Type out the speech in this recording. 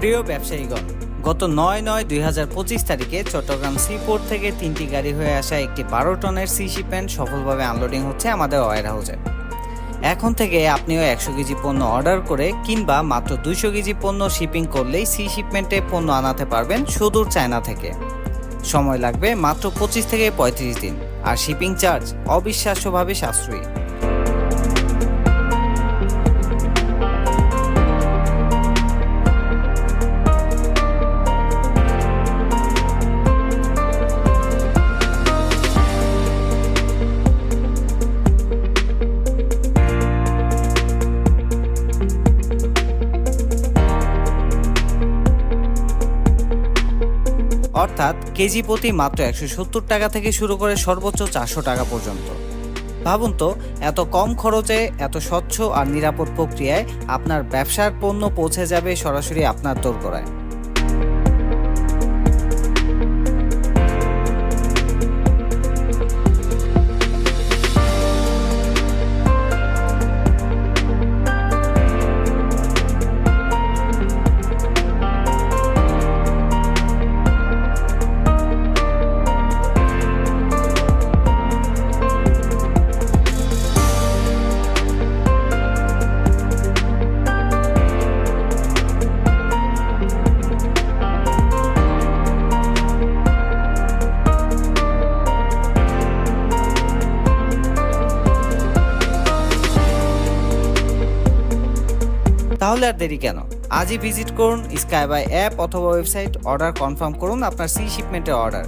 প্রিয় ব্যবসায়ীগণ, গত নয় নয় দুই হাজার পঁচিশ তারিখে চট্টগ্রাম সিপোর্ট থেকে তিনটি গাড়ি হয়ে আসা একটি বারো টনের সি শিপমেন্ট সফলভাবে আনলোডিং হচ্ছে আমাদের ওয়ার হাউসে। এখন থেকে আপনিও একশো কেজি পণ্য অর্ডার করে কিংবা মাত্র দুইশো কেজি পণ্য শিপিং করলেই সি শিপমেন্টে পণ্য আনাতে পারবেন সুদূর চায়না থেকে। সময় লাগবে মাত্র পঁচিশ থেকে পঁয়ত্রিশ দিন, আর শিপিং চার্জ অবিশ্বাস্যভাবে সাশ্রয়ী। অর্থাৎ কেজি প্রতি মাত্র একশো সত্তর টাকা থেকে শুরু করে সর্বোচ্চ চারশো টাকা পর্যন্ত। ভাবুন তো, এত কম খরচে, এত স্বচ্ছ আর নিরাপদ প্রক্রিয়ায় আপনার ব্যবসার পণ্য পৌঁছে যাবে সরাসরি আপনার দোরগোড়ায়। তাহলে আর দেরি কেন? আজই ভিজিট করুন স্কাইবাই অ্যাপ অথবা ওয়েবসাইট অর্ডার কনফার্ম করুন আপনার সি শিপমেন্টের অর্ডার